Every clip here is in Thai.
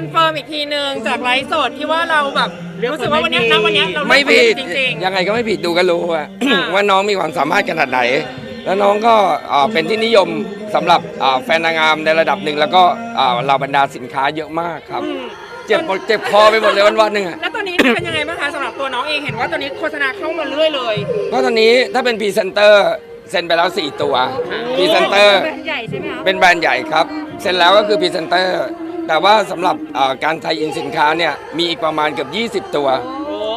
อนเฟิร์มอีกทีหนึ่งจากไลฟ์สดที่ว่าเราแบบรู้สึกว่าวันเนี้ยณวันเนี้ยเราไม่ผิดจริงๆ ยังไงก็ไม่ผิดดูก็รู้อะอ่าว่าน้องมีความสามารถขนาดไหน แล้วน้องก็อ่าเป็นที่นิยมสำหรับอ่าแฟนนางงามในระดับหนึ่งแล้วก็อ่าเหล่าบรรดาสินค้าเยอะมากครับ อืมเจ็บหมดเจ็บคอไปหมดเลยวันวันๆหนึ่งอะ แล้วตอนนี้เป็นยังไงบ้างคะสำหรับตัวน้องเองเห็นว่าตอนนี้โฆษณาเข้ามาเรื่อยเลย ก็ตอนนี้ถ้าเป็นพรีเซนเตอร์เซ็นไปแล้ว 4 ตัวพรีเซนเตอร์แบรนด์ใหญ่ใช่ไหมคะเป็นแบรนด์ใหญ่ครับ เซ็นแล้วก็คือพรีเซนเตอร์ แต่ว่าสำหรับอ่าการไทยอินสินค้าเนี่ยมีอีกประมาณเกือบ 20 ตัว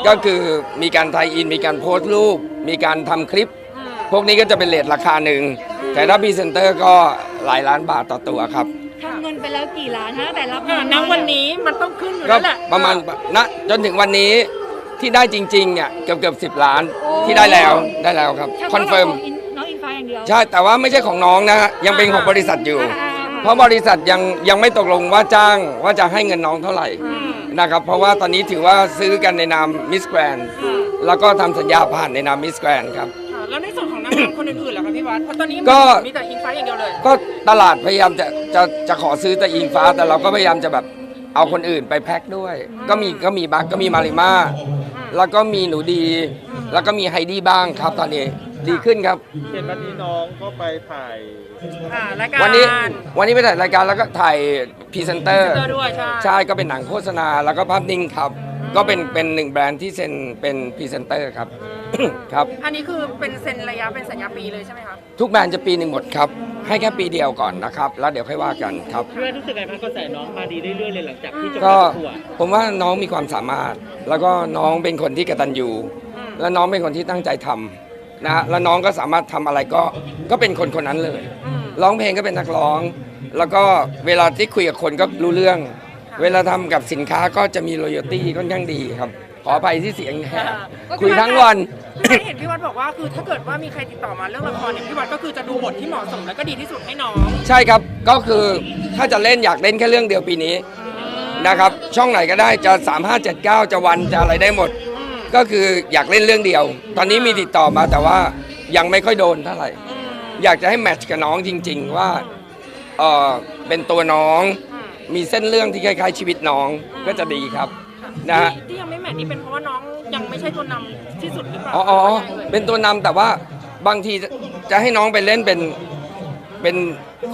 ก็คือมีการไทยอิน มีการโพสต์รูป มีการทำคลิป พวกนี้ก็จะเป็นเลทราคาหนึ่ง แต่ถ้าพรีเซนเตอร์ก็หลายล้านบาทต่อตัวครับ ทำเงินไปแล้วกี่ล้านฮะแต่รับอ่าณวันนี้มันต้องขึ้นอยู่ก็แล้วแหละประมาณณจนถึงวันนี้ที่ได้จริงๆเนี่ยเกือบเกือบสิบล้านที่ได้แล้วได้แล้วครับคอนเฟิร์มน้องอินฟ้าอย่างเดียว ใช่แต่ว่าไม่ใช่ของน้องนะฮะยังเป็นของบริษัทอยู่ อ่า เพราะบริษัทยังยังไม่ตกลงว่าจ้างว่าจะให้เงินน้องเท่าไหร่นะครับ เพราะว่าตอนนี้ถือว่าซื้อกันในนามมิสแกรนแล้วก็ทำสัญญาผ่านในนามมิสแกรนครับอ่าแล้วในส่วนของนางงามคนอื่นๆล่ะคะพี่วัดเพราะตอนนี้ก็ มีแต่อิงฟ้าอย่างเดียวเลย ก็ตลาดพยายามจะจะจะขอซื้อแต่อิงฟ้า แต่เราก็พยายามจะแบบเอาคนอื่นไปแพ็คด้วย ก็มีก็มีบักก็มีมาริมาแล้วก็มีหนูดี แล้วก็มีไฮดี้บ้างครับตอนนี้ ดีขึ้นครับ เห็นวันนี้น้องก็ไปถ่ายอ่ารายการวันนี้วันนี้ไปถ่ายรายการแล้วก็ถ่ายพรีเซนเตอร์เจอด้วยใช่ใช่ก็เป็นหนังโฆษณาแล้วก็ภาพนิ่งครับ ก็เป็นเป็นหนึ่งแบรนด์ที่เซ็นเป็นพรีเซนเตอร์ครับ ครับ อันนี้คือเป็นเซ็นระยะเป็นสัญญาปีเลยใช่ไหมคะทุกแบรนด์จะปีหนึ่งหมดครับ ให้แค่ปีเดียวก่อนนะครับ แล้วเดี๋ยวค่อยว่ากันครับ เพื่อนรู้สึกไงบ้างกระแสน้องมาดีเรื่อยๆเลยหลังจากที่จบก็ประกวดผมว่าน้องมีความสามารถ แล้วก็น้องเป็นคนที่กตัญญูและน้องเป็นคนที่ตั้งใจทำ นะฮะแล้วน้องก็สามารถทำอะไรก็ก็เป็นคนคนนั้นเลย ร้องเพลงก็เป็นนักร้อง แล้วก็เวลาที่คุยกับคนก็รู้เรื่อง เวลาทำกับสินค้าก็จะมี r o y a l t y ค่อนข้างดีครับ ขออภัยที่เสียงแหบคุยทั้งวันพี่วัดเห็นพี่วัดบอกว่าคือถ้าเกิดว่ามีใครติดต่อมาเรื่องละครเนี่ยพี่วัดก็คือจะดูบทที่เหมาะสมและก็ดีที่สุดให้น้องใช่ครับ ก็คือถ้าจะเล่นอยากเล่นแค่เรื่องเดียวปีนี้นะครับ ช่องไหนก็ได้จะ 3579 จะวันจะอะไรได้หมด ก็คืออยากเล่นเรื่องเดียว ตอนนี้มีติดต่อมาแต่ว่ายังไม่ค่อยโดนเท่าไหร่ อยากจะให้แมทช์กับน้องจริง ๆ ว่าเออเป็นตัวน้อง มีเส้นเรื่องที่คล้ายๆชีวิตน้องก็จะดีครับนะฮะ ที่ที่ยังไม่แมทนี่เป็นเพราะว่าน้องยังไม่ใช่ตัวนำที่สุดหรือเปล่าอ๋ออ๋อหรือว่ายังไงเอ่ยเป็นตัวนำแต่ว่าบางทีจะให้น้องไปเล่นเป็นเป็น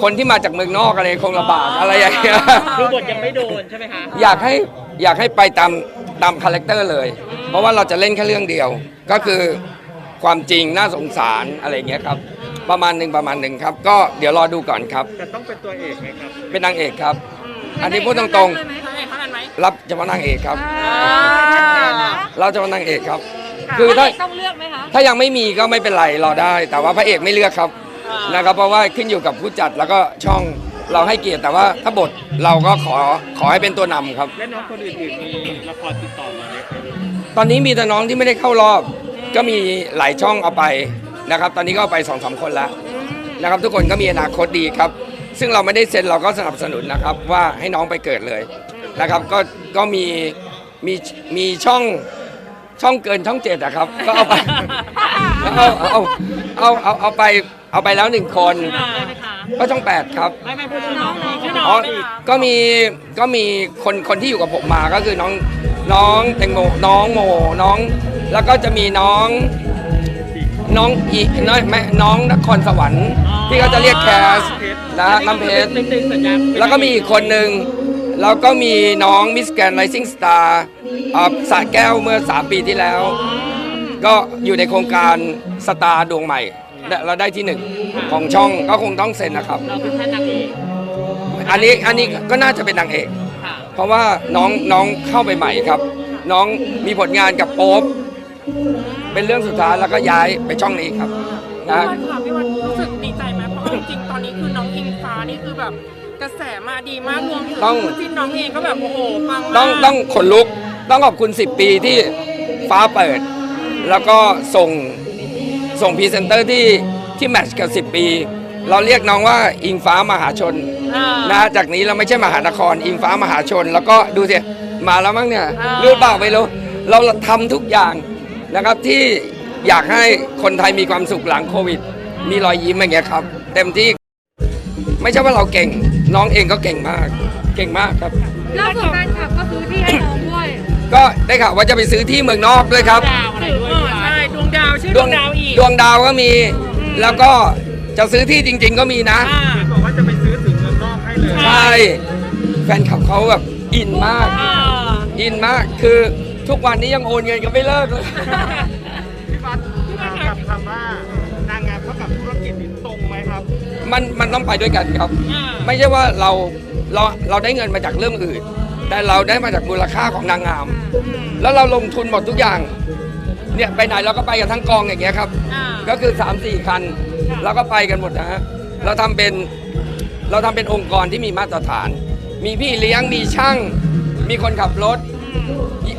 คนที่มาจากเมืองนอกอะไรคงลำบากอะไรอย่างเงี้ย คือบทยังไม่โดนใช่ไหมคะ อยากให้อยากให้ไปตามตามคาแรคเตอร์เลย เพราะว่าเราจะเล่นแค่เรื่องเดียว ก็คือความจริงน่าสงสารอะไรอย่างเงี้ยครับ ประมาณหนึ่งประมาณหนึ่งครับ ก็เดี๋ยวรอดูก่อนครับ แต่ต้องเป็นตัวเอกไหมครับเป็นนางเอกครับ อันนี้พูดตรงใช่ไหมเท่านั้นไหมๆรับเฉพาะนางเอกครับอ่าชัดเจนนะเราเฉพาะนางเอกครับค่ะคือถ้าต้องเลือกไหมคะถ้ายังไม่มีก็ไม่เป็นไรรอได้ แต่ว่าพระเอกไม่เลือกครับอ่านนะครับ เพราะว่าขึ้นอยู่กับผู้จัดแล้วก็ช่อง เราให้เกียรติแต่ว่าถ้าบทเราก็ขอขอให้เป็นตัวนำครับ และน้องคนอื่นๆมีละครติดต่อมาไหมครับตอนนี้มีแต่น้องที่ไม่ได้เข้ารอบ ก็มีหลายช่องเอาไปนะครับ ตอนนี้ก็เอาไปสองสามคนแล้วนะครับ ทุกคนก็มีอนาคตดีครับ ซึ่งเราไม่ได้เซ็นเราก็สนับสนุนนะครับ ว่าให้น้องไปเกิดเลยนะครับ ก็ก็มีมีมีช่องช่องเกินช่องเจ็ดนะครับ ก็เอาไปเอาเอาเอาเอาเอาไปเอาไปแล้วหนึ่งคนน้องได้ไหมคะ ก็ช่องแปดครับไม่ไม่พูดชื่อน้องน้องชื่อน้อ๋อองก็มีก็มีคนคนที่อยู่กับผมมาก็คือน้องน้องแตงโมน้องโมน้อง แล้วก็จะมีน้องน้องอีน้อยแม่น้องนครสวรรค์ที่เขาจะเรียกแคสนะฮะน้ำเพชรเป็นเป็นสัญญาแล้วก็มีอีกคนหนึ่งแล้วก็มีน้องมิสแกรนไ i ซิ่งสตาร์สระแก้วเมื่อ 3 ปีที่แล้ว ก็อยู่ในโครงการสตาร์ดวงใหม่และ เราได้ที่หนึ่งของช่องก็คงต้องเซ็นนะครับ เราเป็นแค่นางเอกอันนี้อันนี้ก็น่าจะเป็นนางเอก ค่ะเพราะว่าน้องน้องเข้าไปใหม่ครับ น้องมีผลงานกับโป๊ปเป็นเรื่องสุดท้ายแล้วก็ย้ายไปช่องนี้ครับพี่นะ วัดค่ะพี่วัดรู้สึกดีใจไหมเพราะว่าจริงๆตอนนี้คือน้องอิงฟ้านี่คือแบบกระแสมาดีมากรวมถึงคู่จิ้นน้องเองก็แบบโอ้โหปังมากต้องต้องขนลุกต้องขอบคุณ 10 ปีที่ฟ้าเปิด แล้วก็ส่ง ส่งพรีเซนเตอร์ที่ที่แมทช์กับ 10 ปี เราเรียกน้องว่าอิงฟ้ามหาชนอ่านะจากนี้เราไม่ใช่มหานคร อิงฟ้ามหาชน แล้วก็ดูสิมาแล้วมั้งเนี่ยอ่า รู้เปล่าไม่รู้เราทำทุกอย่างนะครับที่อยากให้คนไทยมีความสุขหลังโควิด มีรอยยิ้มอย่างเงี้ยครับ เต็มที่ไม่ใช่ว่าเราเก่ง น้องเองก็เก่งมาก เก่งมากครับ ล่าสุดแฟนคลับก็ซื้อที่ให้น้องด้วยก็ได้ข่าวว่าจะไปซื้อที่เมืองนอกด้วยครับ ดาวอะไรด้วยใช่ดวงดาวชื่อดดววงงดาวอีก ดวงดาวก็มี แล้วก็จะซื้อที่จริง ๆ ก็มีนะ อ่า บอกว่าจะไปซื้อถึงเมืองนอกให้เลยใช่ใช่แฟนคลับเขาแบบอินมาก อ่า อินมากคือทุกวันนี้ยังโอนเงินกันไม่เลิกเลยพี่วัดกับคำว่านางงามเท่ากับธุรกิจนี่ตรงไหมครับมันมันต้องไปด้วยกันครับ อ่า ไม่ใช่ว่าเราเราเราได้เงินมาจากเรื่องอื่น แต่เราได้มาจากมูลค่าของนางงาม แล้วเราลงทุนหมดทุกอย่าง เนี่ยไปไหนเราก็ไปกันทั้งกองอย่างเงี้ยครับ อ่า ก็คือ 3 4 คันเราก็ไปกันหมดนะฮะเราทำเป็นเราทำเป็นองค์กรที่มีมาตรฐาน มีพี่เลี้ยงมีช่าง มีคนขับรถ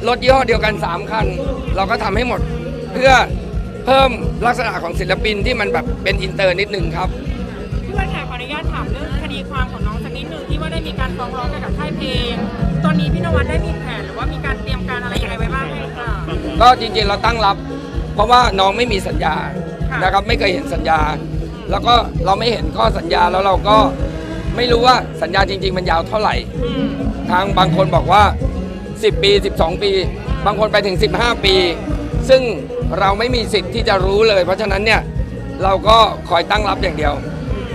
รถยี่ห้อเดียวกัน 3 คัน เราก็ทำให้หมด เพื่อเพิ่มลักษณะของศิลปินที่มันแบบเป็นอินเตอร์นิดนึงครับ พี่วันค่ะขออนุญาตถามเรื่องคดีความของน้องสักนิดนึงที่ว่าได้มีการฟ้องร้องกันกับค่ายเพลงตอ นนี้พี่นวัดได้มีแผนหรือว่ามีการเตรียมการอะไรยังไงไว้บ้างไหมคะก็จริงๆเราตั้งรับ เพราะว่าน้องไม่มีสัญญาค่ะนะครับไม่เคยเห็นสัญญา แล้วก็เราไม่เห็นข้อสัญญาแล้วเราก็ไม่รู้ว่าสัญญาจริง ๆ มันยาวเท่าไหร่อืมทางบางคนบอกว่า 10 ปี 12 ปี บางคนไปถึง 15 ปี ซึ่งเราไม่มีสิทธิ์ที่จะรู้เลย เพราะฉะนั้นเนี่ยเราก็คอยตั้งรับอย่างเดียว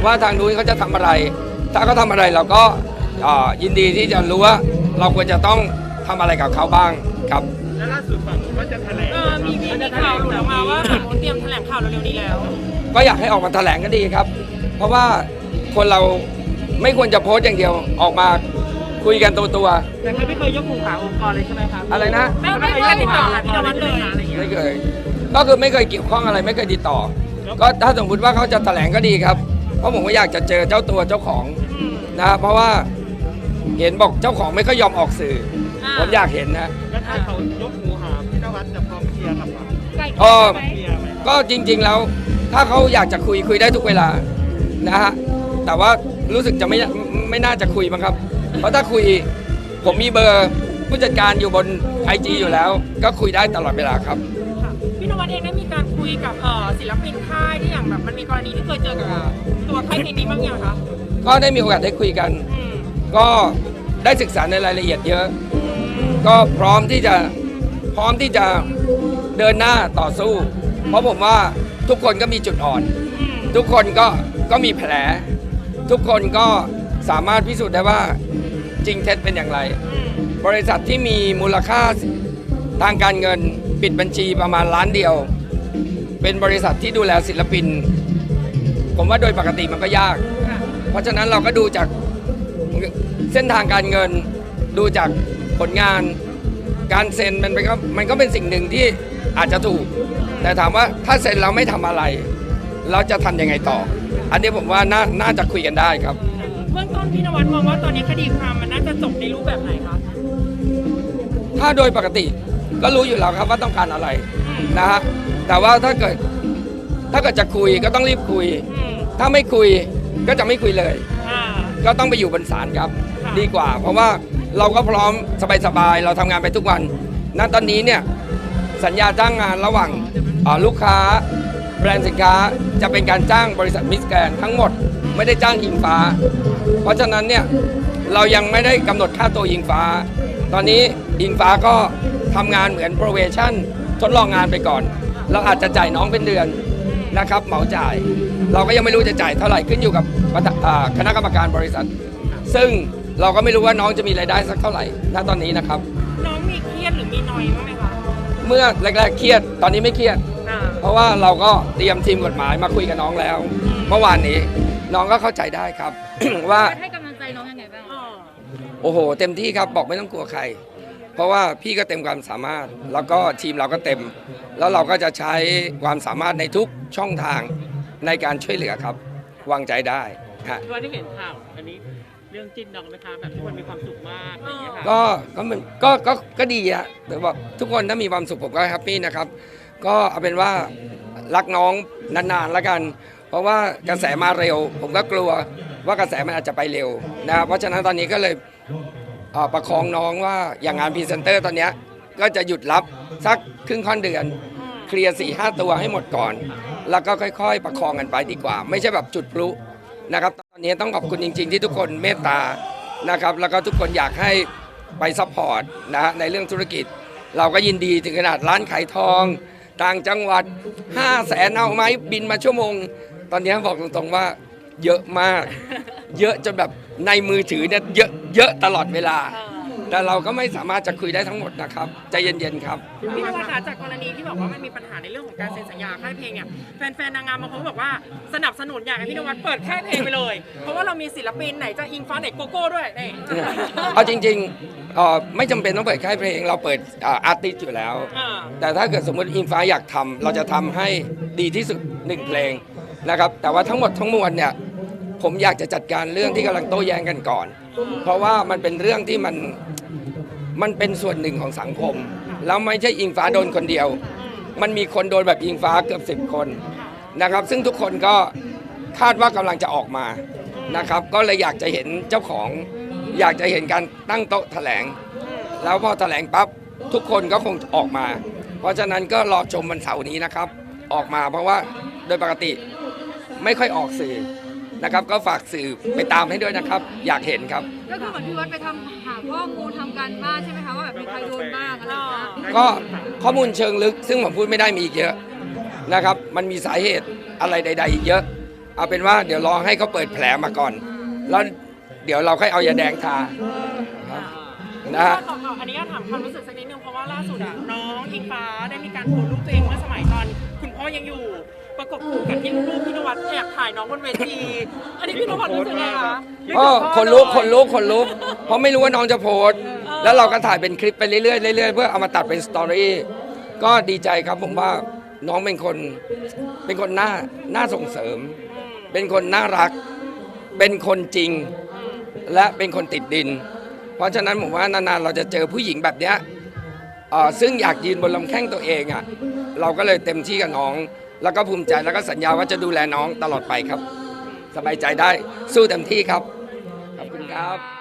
ว่าทางนู้นเขาจะทำอะไร ถ้าเขาทำอะไรเราก็เอ่อยินดีที่จะรู้ว่า เราควรจะต้องทำอะไรกับเขาบ้างครับ และล่าสุดฝั่งนู้นว่าจะแถลงเออมีมีมีข่าวหลุดออกมาว่าฝั่งนู้นเตรียมแถลงข่าวเร็วๆนี้แล้ว ก็อยากให้ออกมาแถลงก็ดีครับ เพราะว่าคนเราไม่ควรจะโพสต์อย่างเดียวออกมาคุยกันตัวตัวแต่เขาไม่เคยยกหูหาองค์กรเลยใช่ไหมครับๆอะไรนะ ไม่ไม่เคยติดต่อหาพี่นวัดเลยไม่เคย ก็คือไม่เคยเกี่ยวข้องอะไรไม่เคยติดต่อ ก็ถ้าสมมติว่าเขาจะแถลงก็ดีครับ เพราะผมก็อยากจะเจอเจ้าตัวเจ้าของนะ เพราะว่า เห็นบอกเจ้าของไม่ค่อยยอมออกสื่อ อ่า ผมอยากเห็นนะ แล้วถ้าเขายกหูหาพี่นวัดจะพร้อมเคลียร์กับเราไก่อ๋อไหมเคลียร์ไหมก็จริง ๆ แล้ว ถ้าเขาอยากจะคุยคุยได้ทุกเวลานะฮะแต่ว่ารู้สึกจะไม่ไม่น่าจะคุยมั้งครับ เพราะถ้าคุยผมมีเบอร์ผู้จัดการอยู่บนไอจอยู่แล้ว ก็คุยได้ตลอดเวลาครับ ค่ะพี่นวัดเองได้มีการคุยกับเอ่อศิลปินค่ายที่อย่างแบบมันมีกรณีที่เคยเจอกับตัวค่ายเพลงนี้บ้างยังคะก็ได้มีโอกาสได้คุยกัน อืม ก็ได้ศึกษาในรายละเอียดเยอะ ก็พร้อมที่จะพร้อมที่จะเดินหน้าต่อสู้ เพราะผมว่าทุกคนก็มีจุดอ่อน ทุกคนก็ก็มีแผล ทุกคนก็สามารถพิสูจน์ได้ว่าจริงเท็จเป็นอย่างไร บริษัทที่มีมูลค่าทางการเงินปิดบัญชีประมาณล้านเดียว เป็นบริษัทที่ดูแลศิลปิน ผมว่าโดยปกติมันก็ยาก เพราะฉะนั้นเราก็ดูจาก เส้นทางการเงินดูจากผลงานการเซ็นมันเป็นก็มันก็เป็นสิ่งหนึ่งที่อาจจะถูก แต่ถามว่าถ้าเซ็นเราไม่ทำอะไร เราจะทำยังไงต่อ อันนี้ผมว่าน่าน่าจะคุยกันได้ครับ เบื้องต้นพี่นวัดมองว่าตอนนี้คดีความมันน่าจะจบในรูปแบบไหนคะถ้าโดยปกติก็รู้อยู่แล้วครับว่าต้องการอะไรอืมนะฮะแต่ว่าถ้าเกิดถ้าเกิดจะคุยก็ต้องรีบคุย อืมถ้าไม่คุยก็จะไม่คุยเลย อ่า ก็ต้องไปอยู่บนศาลครับค่ะ ดีกว่า เพราะว่าเราก็พร้อมสบายๆเราทำงานไปทุกวัน ณ ตอนนี้เนี่ยสัญญาจ้างงานระหว่างลูกค้า แบรนด์สินค้าจะเป็นการจ้างบริษัทมิสแกรนทั้งหมดไม่ได้จ้างอิงฟ้า เพราะฉะนั้นเนี่ยเรายังไม่ได้กำหนดค่าตัวอิงฟ้า ตอนนี้อิงฟ้าก็ทำงานเหมือน probation ทดลองงานไปก่อน เราอาจจะจ่ายน้องเป็นเดือนนะครับเหมาจ่าย เราก็ยังไม่รู้จะจ่ายเท่าไหร่ขึ้นอยู่กับคณะกรรมการบริษัท ซึ่ง เราก็ไม่รู้ว่าน้องจะมีรายได้สักเท่าไหร่ณตอนนี้นะครับ น้องมีเครียดหรือมีนอยบ้างไหมคะเมื่อแรกๆเครียดตอนนี้ไม่เครียด อ่าเพราะว่าเราก็เตรียมทีมกฎหมายมาคุยกับน้องแล้ว เมื่อวานนี้น้องก็เข้าใจได้ครับ ว่า ให้กำลังใจน้องยังไงบ้าง อ๋อโอ้โห เต็มที่ครับบอกไม่ต้องกลัวใคร เพราะว่าพี่ก็เต็มความสามารถ แล้วก็ทีมเราก็เต็ม แล้วเราก็จะใช้ความสามารถในทุกช่องทางในการช่วยเหลือครับ วางใจได้ฮะพี่วัดได้เห็นข่าว อันนี้ เรื่องจิ้นน้องไหมคะแบบทุกคนมีความสุขมากอะไรอย่างเงี้ยค่ะก็ก็มันก็ก็ก็ดีอะแต่ว่าทุกคนถ้ามีความสุขผมก็แฮปปี้นะครับ ก็เอาเป็นว่ารักน้องนานๆแล้วกัน เพราะว่ากระแสมาเร็ว ผมก็กลัวว่ากระแสมันอาจจะไปเร็วนะครับเพราะฉะนั้นตอนนี้ก็เลยเอ่อประคองน้องว่าอย่างงานพรีเซนเตอร์ตอนเนี้ยก็จะหยุดรับสักครึ่งค่อนเดือน เคลียร์สี่ห้าตัวให้หมดก่อน แล้วก็ค่อย ๆ ประคองกันไปดีกว่า ไม่ใช่แบบจุดพลุนะครับ อนนี้ต้องขอบคุณจริง ๆ ที่ทุกคนเมตตานะครับ แล้วก็ทุกคนอยากให้ไปซัพพอร์ตนะฮะในเรื่องธุรกิจ เราก็ยินดีถึงขนาดร้านขายทอง ต่างจังหวัด 5 0 0แสนเอาไหมบินมาชั่วโมง ตอนนี้บอกตรงๆว่าเยอะมาก เยอะจนแบบในมือถือเนี่ยเยอะเยอะตลอดเวลา แต่เราก็ไม่สามารถจะคุยได้ทั้งหมดนะครับใจเย็นๆครับ พี่นวัดคะจากกรณีที่บอกว่ามันมีปัญหาในเรื่องของการเซ็นสัญญาค่ายเพลงเนี่ยแฟนๆนางงามบางคนก็บอกว่าสนับสนุนอยากให้พี่นวัดเปิดค่ายเพลงไปเลย เพราะว่าเรามีศิลปินไหนจะอิงฟ้าไหนโกโก้ด้วยนี่ เอาจริงๆเอ่อไม่จำเป็นต้องเปิดค่ายเพลง เราเปิดอาร์ติสอยู่แล้ว อ่า แต่ถ้าเกิดสมมติอิงฟ้าอยากทำเราจะทำให้ดีที่สุดหนึ่งเพลงนะครับ แต่ว่าทั้งหมดทั้งมวลเนี่ยผมอยากจะจัดการเรื่องที่กำลังโต้แย้งกันก่อน เพราะว่ามันเป็นเรื่องที่มัน มันเป็นส่วนหนึ่งของสังคม แล้วไม่ใช่อิงฟ้าโดนคนเดียว มันมีคนโดนแบบอิงฟ้าเกือบสิบคนนะครับ ซึ่งทุกคนก็คาดว่ากำลังจะออกมานะครับ ก็เลยอยากจะเห็นเจ้าของ อยากจะเห็นการตั้งโต๊ะแถลง แล้วพอแถลงปั๊บทุกคนก็คงออกมา เพราะฉะนั้นก็รอชมวันเสาร์นี้นะครับ ออกมาเพราะว่าโดยปกติไม่ค่อยออกสื่อ นะครับ ก็ฝากสื่อไปตามให้ด้วยนะครับ อยากเห็นครับ ก็คือเหมือนพี่วัดไปทำหาข้อมูลทำการบ้านใช่ไหมคะว่าแบบมีใครโดนบ้างอะไรอย่างเงี้ยก็ข้อมูลเชิงลึก ซึ่งผมพูดไม่ได้มีอีกเยอะนะครับ มันมีสาเหตุอะไรใด ๆ อีกเยอะ เอาเป็นว่าเดี๋ยวรอให้เขาเปิดแผลมาก่อน แล้วเดี๋ยวเราค่อยเอายาแดงทาครับนะฮะ ขอขออันนี้ถามความรู้สึกสักนิดนึงเพราะว่าล่าสุดอะน้องอิงฟ้าได้มีการโพสต์รูปตัวเองเมื่อสมัยตอน คุณพ่อยังอยู่ ประกบคู่กับที่รูปพี่นวัดแอบถ่ายน้องบนเวที อันนี้พี่นวัดรู้สึกไงคะก็คนลุกคนลุกคนลุกเพราะไม่รู้ว่าน้องจะโพสต์แล้วเราก็ถ่ายเป็นคลิปไปเรื่อยๆเรื่อยๆเพื่อเอามาตัดเป็นสตอรี่ก็ดีใจครับผมว่าน้องเป็นคนเป็นคนน่าน่าส่งเสริม เป็นคนน่ารัก เป็นคนจริง และเป็นคนติดดิน เพราะฉะนั้นผมว่านานๆเราจะเจอผู้หญิงแบบเนี้ยเอ่อซึ่งอยากยืนบนลำแข้งตัวเองอะเราก็เลยเต็มที่กับน้อง แล้วก็ภูมิใจแล้วก็สัญญาว่าจะดูแลน้องตลอดไปครับ สบายใจได้สู้เต็มที่ครับ ขอบคุณครับ